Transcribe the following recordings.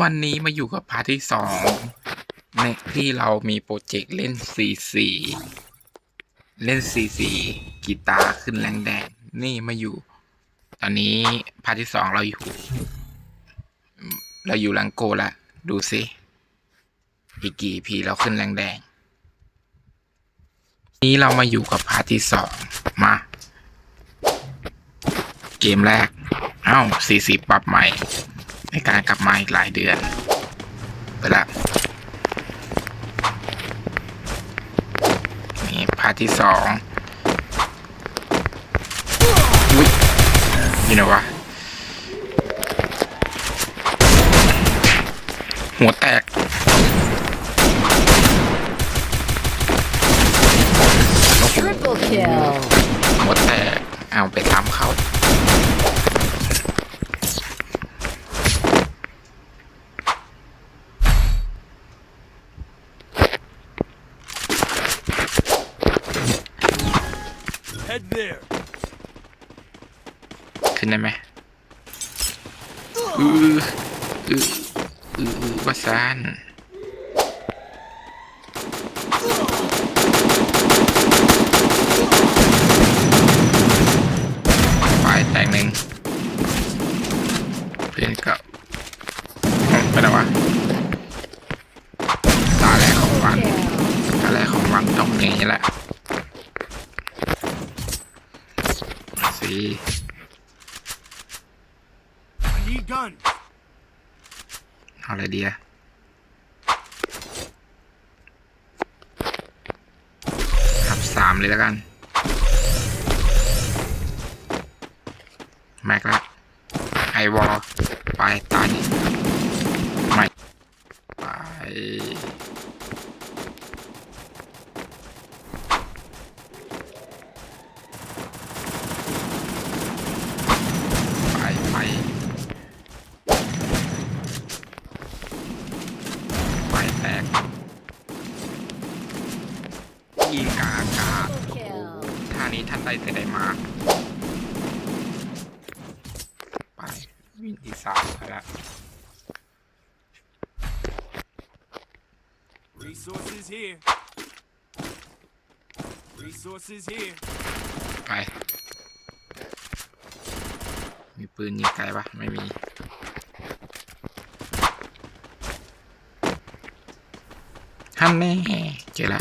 วันนี้มาอยู่กับพาร์ทที่สองในที่เรามีโปรเจกต์เล่นซีซีเล่นซีซีกีตาร์ขึ้นแรงแดง นี่มาอยู่ ตอนนี้พาร์ทที่สองเราอยู่ เราอยู่ลังโกละ ดูสิอีกกี่พีเราขึ้นแรงแดง นี้เรามาอยู่กับพาร์ทที่สองมา เกมแรก เอ้าซีซีปรับใหม่ ในการกลับมาอีกหลายเดือน ไปละนี่พาร์ทที่สองอุ้ยนี่นะวะ หัวแตก Triple kill. หัวแตกเอาไปตามเขา ได้ไหมอืออืออืออือว่าซานฝ่ายแตกหนึ่งเพื่อนก็อ๋อไปไหนวะตาแรกของวัน Kill. ตาแรกของวันต้องอย่างนี้แหละมาสิ I need gun. เอาอะไรดีอะทับสามเลยแล้วกัน แม็กละไอวอลไปตายไม่ไป ไปไปไปแตกยิงกลางอากาศ Triple kill. ท่านี้ท่านใดแต่ใดมา ไป วิ่งที่สามไปละ Resources here. Resources here. ไป มีปืนยิงไกลปะไม่มีท่านแน่เจอละ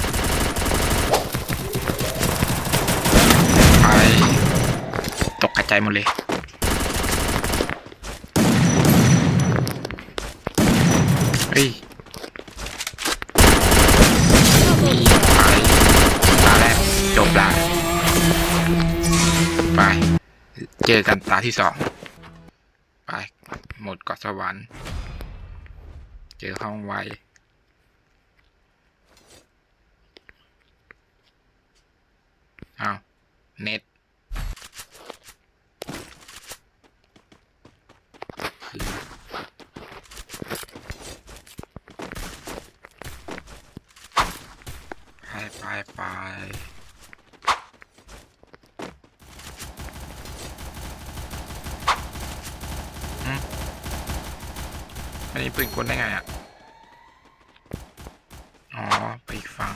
ไป ตกกระจายหมดเลย เฮ้ย ที่สองไปหมดเกาะสวรรค์ เจอห้องไวอ้าเน็ตไปไปไปอืมไม่ได้ปืนกลได้ไงอะ อ๋อ ไปอีกฝั่ง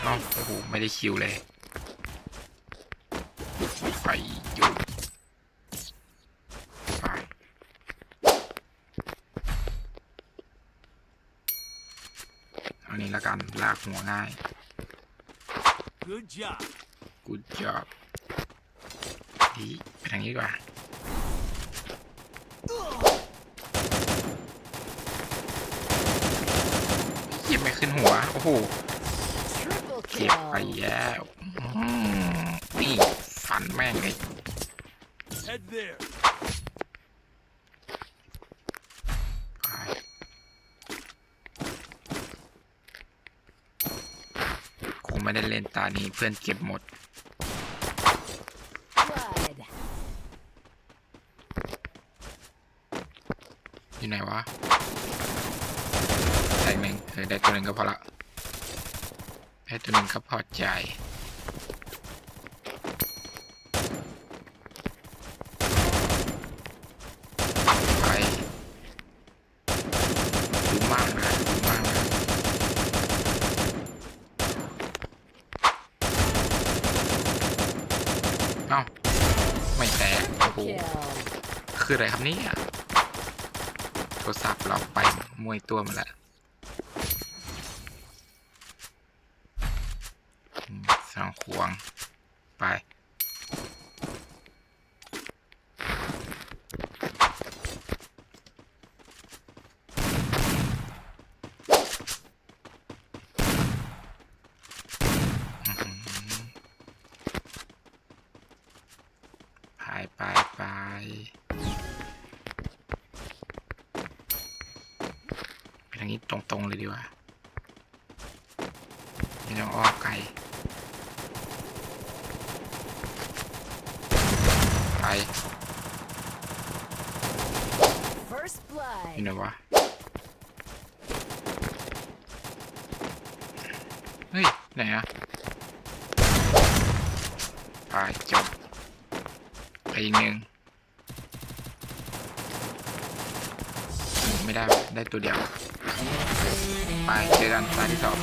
เอ้าโอ้โห ไม่ได้คิวเลย ไปหยุดไปเอานี้ละกัน ลากหัวง่าย Good job. good job ดีไปทางนี้ดีกว่า เก็บไม่ขึ้นหัว โอ้โห Triple เก็บไป kill. แล้วอืมนี่ฟันแม่งเลย Head there. ไปคงไม่ได้เล่นตานี้เพื่อนเก็บหมด Blood. อยู่ไหนวะแตกหนึ่ง เออได้ตัวหนึ่งก็พอละ ได้ตัวหนึ่งก็พอใจไปดูมากนะดูมากนะเอ้าไม่แพ้คืออะไรครับนี่โทรศัพท์เราไปมวยตัวมาแล้ว มสองควง ไป อื้อหือไปไปไป ไปทางนี้ตรงๆเลยดีกว่าไม่ต้องอ้อมไกล ไป First นี่ blood. นะวะ เฮ้ย ไหนอะ ไปจบไปอีกหนึ่งไม่ได้ ได้ตัวเดียว ไปเจอกันตาที่สอง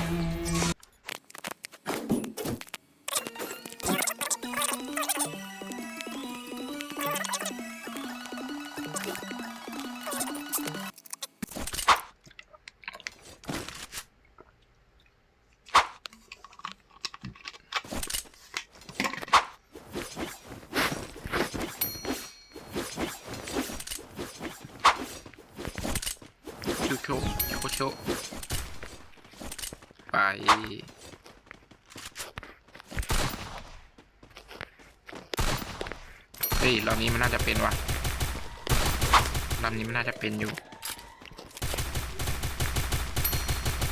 เฮ้ยรอบนี้มันน่าจะเป็นว่ะรอบนี้มันน่าจะเป็นอยู่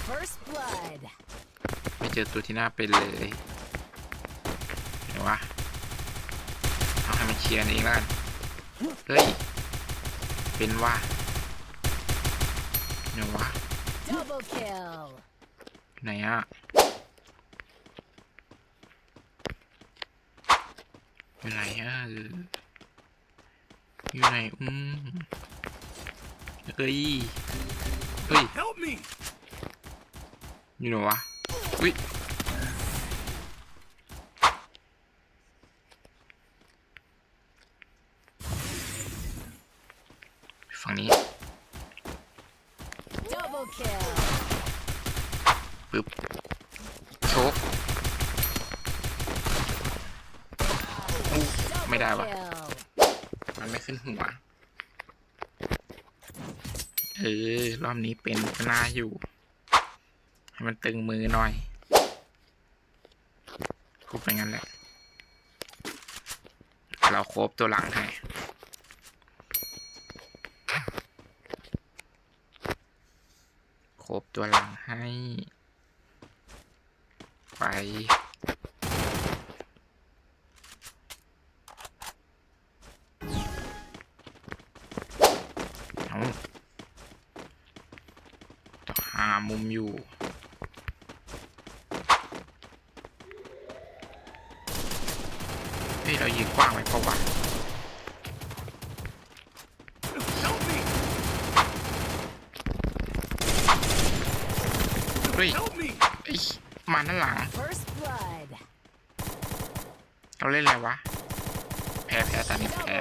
First blood. ไม่เจอตัวที่น่าเป็นเลยเดี๋ยววะเอาให้มันเคลียร์เองแล้วกันเฮ้ย เป็นว่าเดี๋ยววะ Double kill. ไหนอะอยู่ไหนอะเอออยู่ไหน อืมเฮ้ย เฮ้ย Help me! อยู่ไหนวะอุ้ยฝั่งนี้ Double kill. ปึ๊บโชก Double Mày đào à? kill. มันไม่ขึ้นหัว เออ รอบนี้เป็นก็น่าอยู่ ให้มันตึงมือหน่อยพูดไปงั้นแหละ เราโครบตัวหลังให้โครบตัวหลังให้ ไป เอาต้องหามุมอยู่ เฮ้ย เรายืนกว้างไว้เพราะว่า Help me! เฮ้ยเอ้ยมาด้านหลัง เราเล่นอะไรวะ แพ้แพ้ตอนนี้แพ้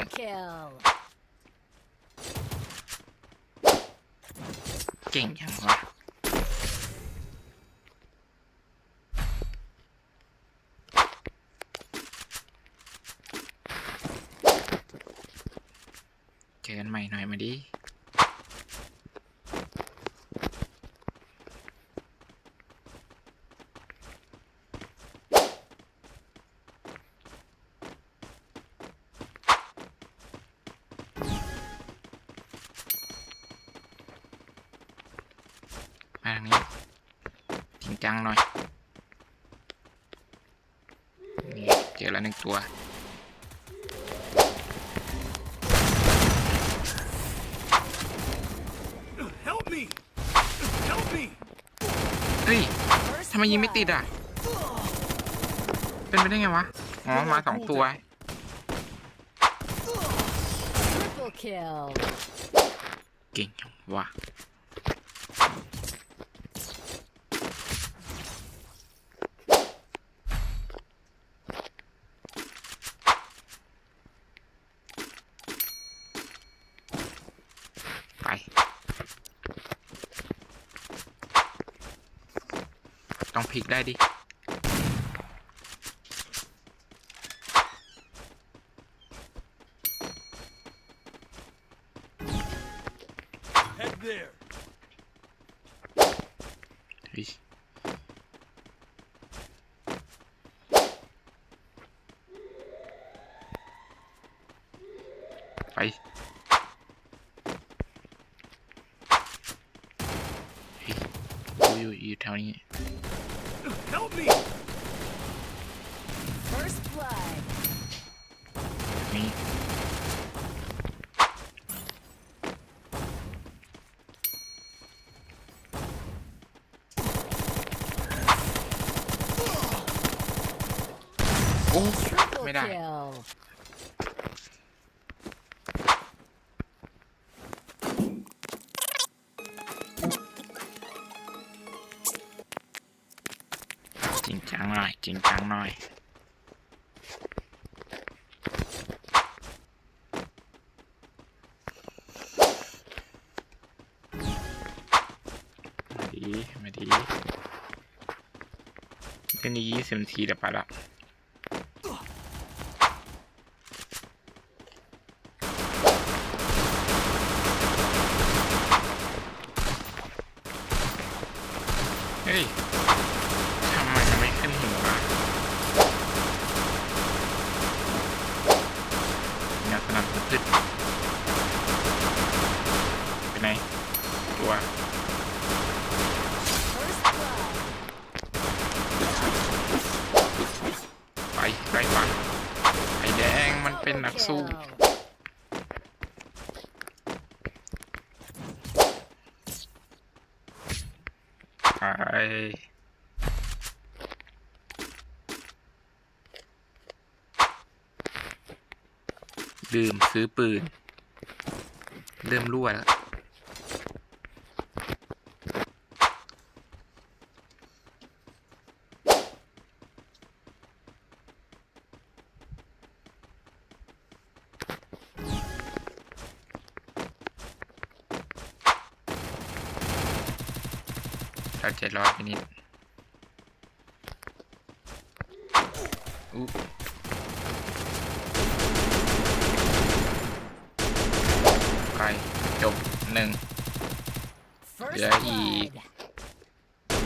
เก่งยังวะเจอกันใหม่หน่อยมาดิ จริงจังหน่อยนี่เจอแล้วหนึ่งตัว Help me! Help me! เฮ้ย First ทำไมยิงไม่ติด blood. อะ เป็นไปได้ไงวะ อ๋อ มาสองตัว Triple kill. เก่งจังวะ ต้องพลิกได้ดิ Head there. เฮ้ยไปเฮ้ยกูอยู่อยู่แถวนี้ Help me. First blood. นี่ โอ้ Triple ได้ kill. จริงจังหน่อย จริงจังหน่อย มาดี มาดีเล่นนี้ยี่สิบนาทีเดี๋ยวไปละเฮ้ย ทำไมมันไม่ขึ้นหัวงานสนับสนุนพืชไปไหน ตัว First blood. ไปไกลฟังไอ้แดงมันเป็น Double นักสู้ kill. ไป ดื่มซื้อปืน เริ่มรั่วแล้ว เราเจ็ดร้อยไปนิดอุ๊ไปจบหนึ่ง First Yeah, he- blood.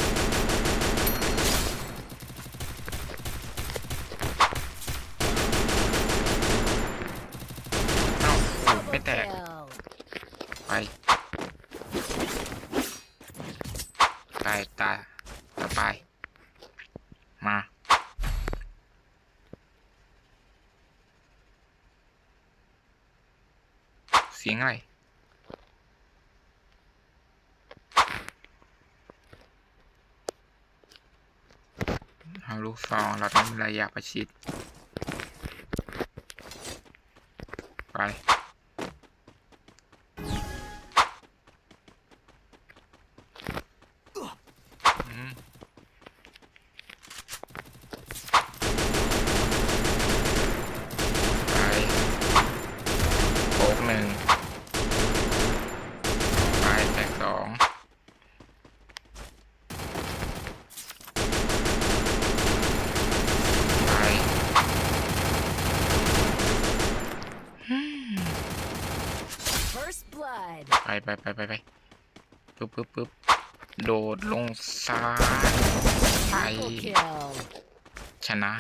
เอ้าโอ้ ไม่แตก kill. ไปตายตาต่อไป มาเสียงอะไรเอาลูกซองเราต้องระยะประชิด ไป อืมไปโบกหนึ่งไปแตกสองไป First blood. ไปไปไปไปไปปึ๊บปึ๊บปึ๊บโดดลงซ้ายไปชนะ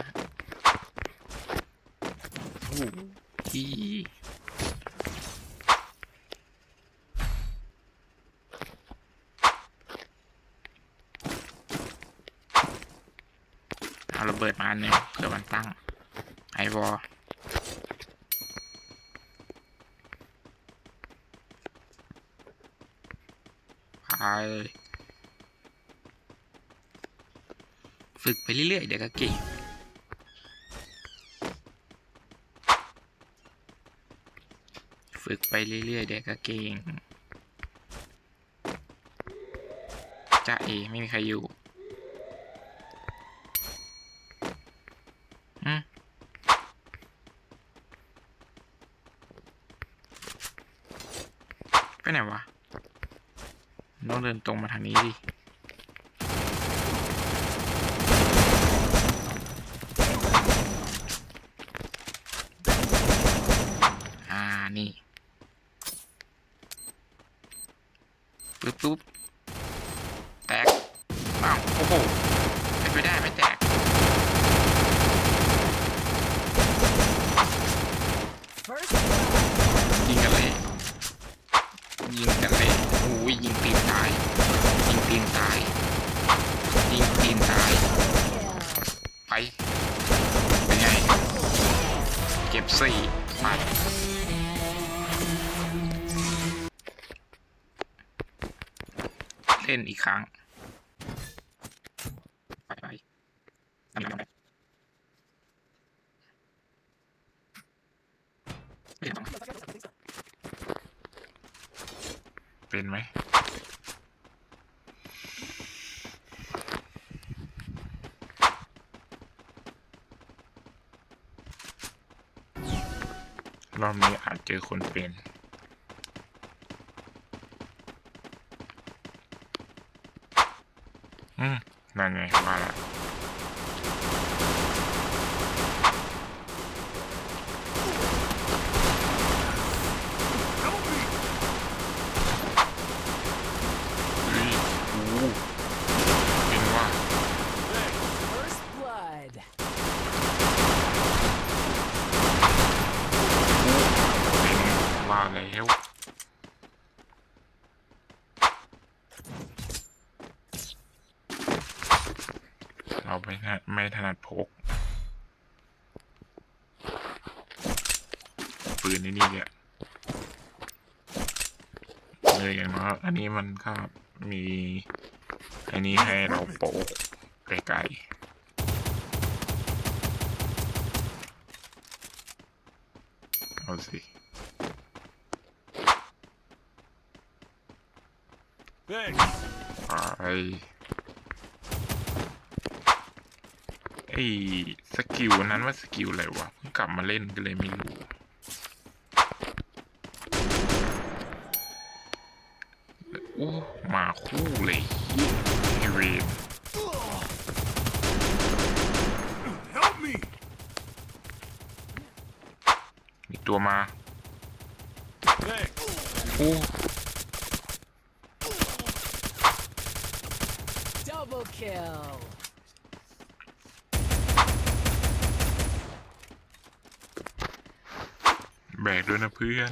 อีเอาระเบิดมาอันหนึ่งเพื่อมันตั้งไอวอ ฝึกไปเรื่อยๆ เดี๋ยวก็เก่ง ฝึกไปเรื่อยๆ เดี๋ยวก็เก่งจ้าเอ ไม่มีใครอยู่อืมไปไหนวะ ต้องเดินตรงมาทางนี้ดิ ปึ๊บปึ๊บแตกอ้าวโอ้โหเป็นไปได้ไม่แตก First blood. ยิงกันเลย ยิงกันเลยโอ้ยยิงตีนตาย ยิงตีนตาย ยิงตีนตาย Kill. ไป เป็นไง เก็บสี่มาเล่นอีกครั้ง ไปไปทำยังไงเป็นไหม รอบนี้อา จอคนเป็น อืมนั่นไงว่าละ Help me! เฮ้ยโอ้เป็นว่า First blood. เป็นว่าแล้วเราไม่ถนัดไม่ถนัดพก ปืนนี่นี่เนี่ยเลยอย่างน้อยอันนี้มันก็มีอันนี้ให้เราโปกไกลๆเอาสิ Thanks. ไปไอ้สกิลนั้นว่าสกิลอะไรวะเพิ่งกลับมาเล่นก็เลยไม่รู้ อู้มาคู่เลยไอเวน Help me! มีตัวมา Thanks. อู้ Double kill. แบกด้วยนะเพื่อน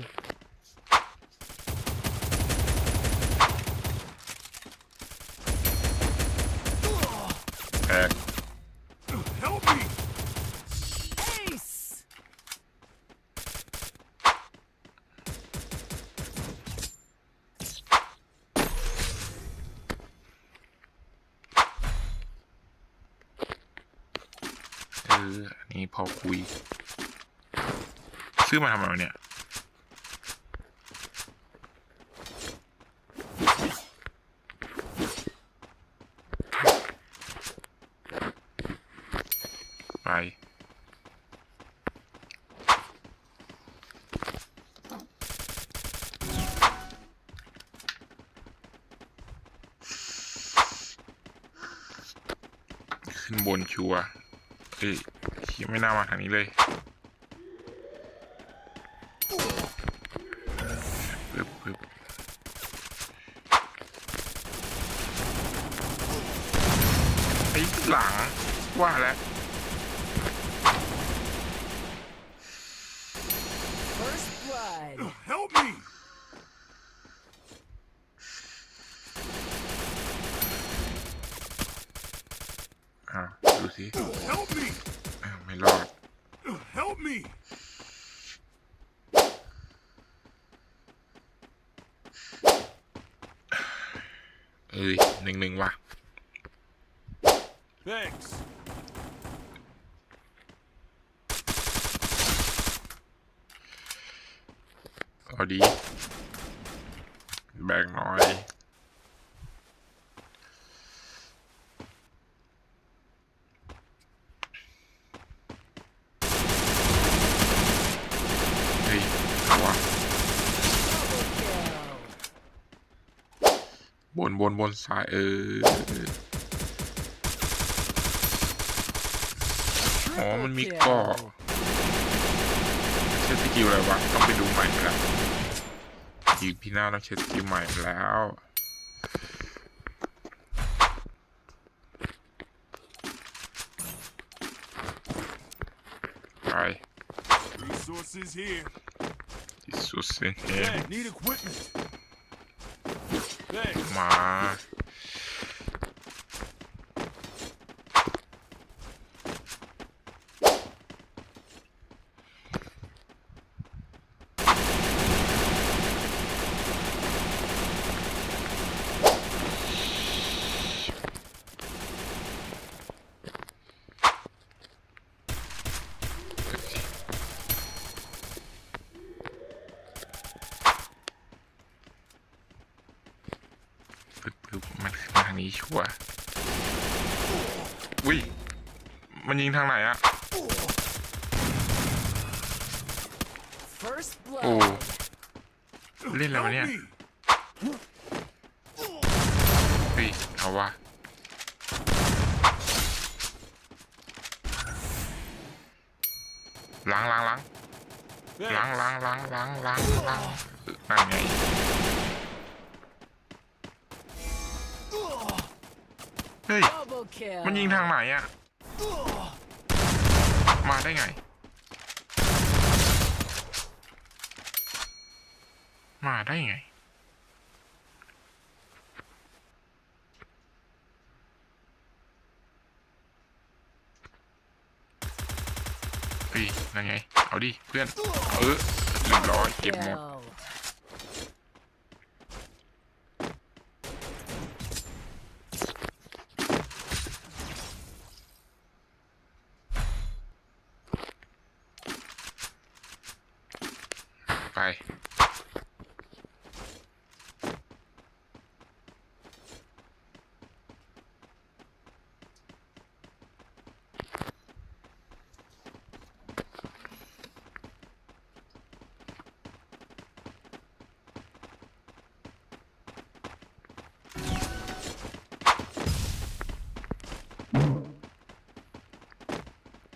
เอออันนี้พอคุย ซื้อมาทำไมวะเนี่ย ไปขึ้นบนชัวร์ เอ้ยไม่น่ามาทางนี้เลยปึ๊บปึ๊บไอ้หลังว่าแล้ว First blood. Help me! อ้าว ดูสิ Help me! อ้าว ไม่รอด Help me! เอ้ย หนึ่งหนึ่งว่ะ Thanks. บนบนบนซ้ายเอออ๋อมันมีก่อเช็สกิลอะไรวะต้องไปดูใหม่แล้วอีกพี่หน้าต้องเช็สกิลใหม่แล้วไป resources here. Resources here. Yeah, need equipment. Thanks. มาปึ๊บปึ๊บมันขึ้นมาทางนี้ชัวร์อุ้ยมันยิงทางไหนอะ First โอ้ blood. เล่นอะไรวะ Help เนี่ย me. เฮ้ยเอาวะล้างล้างล้าง Thanks. ล้างล้างล้างล้างล้างล้างนั่นไง เฮ้ย มันยิงทางไหนอะมาได้ไง มาได้ไงเฮ้ยนั่นไง เอาดิ เพื่อน เออเรียบร้อยเก็บหมด Kill. ไป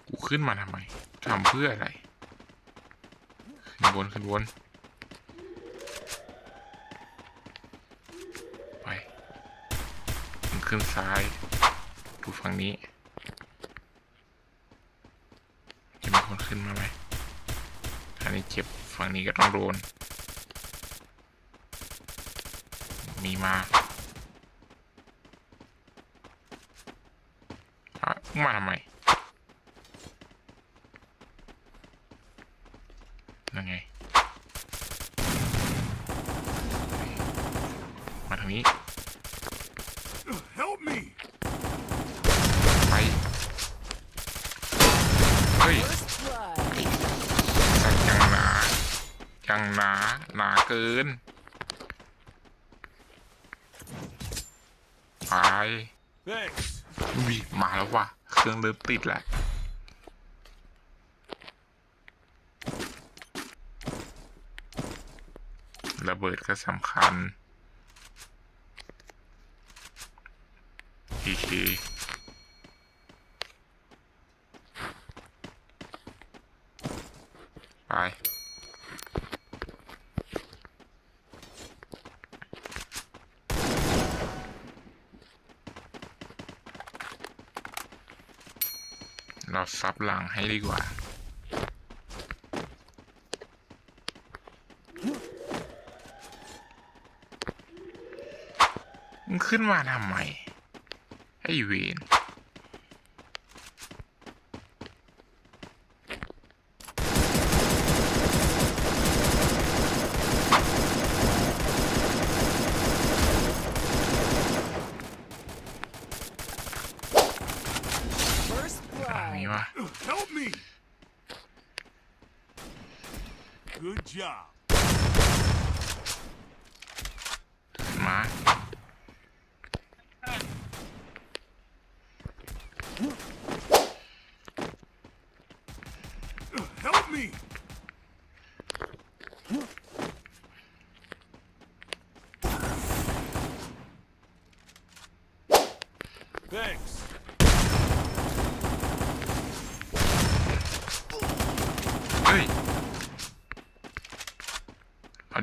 กู ขึ้นมาทำไมทำเพื่ออะไร ขึ้นบนขึ้นบนไปมันขึ้นซ้ายดูฝั่งนี้ จะมีคนขึ้นมาไหมถ้านี้เจ็บฝั่งนี้ก็ต้องโดน มีมาอะมาทำไม นั่นไง มาทางนี้ Help me. ไป เฮ้ย First blood. สักยังหนายังหนา หนาเกินไป Thanks. วิมาแล้วว่ะ เครื่องเริ่มติดแล้วระเบิดก็สำคัญอีที ซับหลังให้ดีกว่า มึงขึ้นมาทำไม ไอ้เวน First ทางนี้ blood. วะ Help me. Good job. ม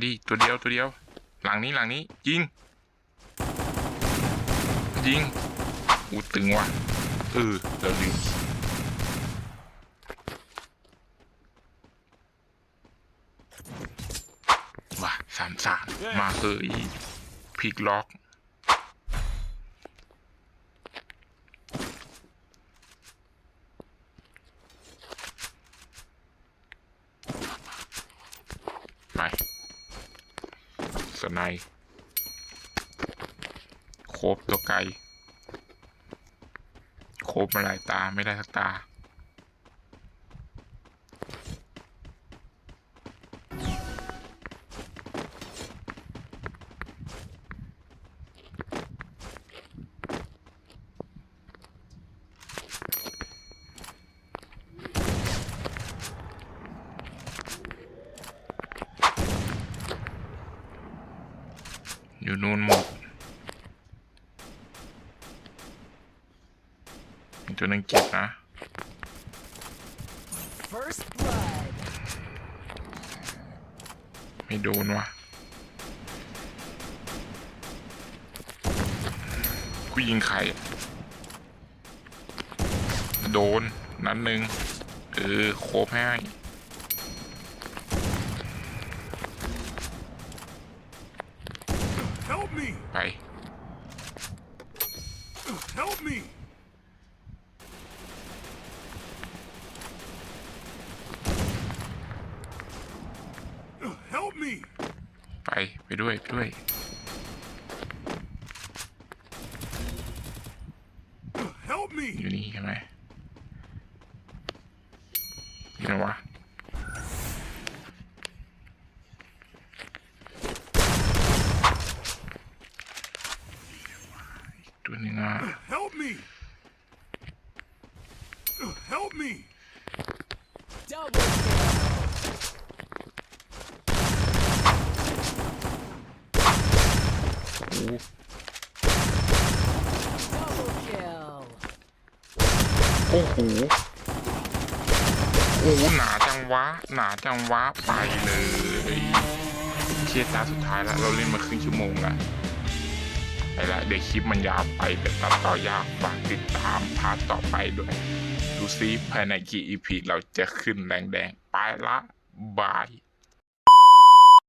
ดิตัวเดียวตัวเดียว หลังนี้หลังนี้ ยิง ยิงอูตึงว่ะเออเราลืมว่ะสามสามมาเฮ้ยพลิกล็อก ใน โคบตัวไกล โคบมาหลายตาไม่ได้สักตา อยู่นู่นหมดมีตัวหนึงเจ็บนะ First blood. ไม่โดนวะกูยิงใครอะโดน นัดหนึ่งเออโคบให้ Help me! ไป Help me! Help me! ไปไปด้วยไปด้วย Help me! อยู่นี่ใช่ไหมอยู่ไหนวะ ตัวหนึงอะ Help me! Help me! Double kill. โอ้ Double kill. โอ้โห โอ้โห หนาจัง วะ หนาจังวะ ไปเลยเชียร์ตาสุดท้ายแล้ว เราเล่นมาครึ่งชั่วโมงละไปละเดี๋ยวคลิปมันยาวไปเป็นตัดต่อยากฝากติดตามพาร์ทต่อไปด้วย ดูซิภายในกี่อีพีเราจะขึ้นแรงแดงไปละ บาย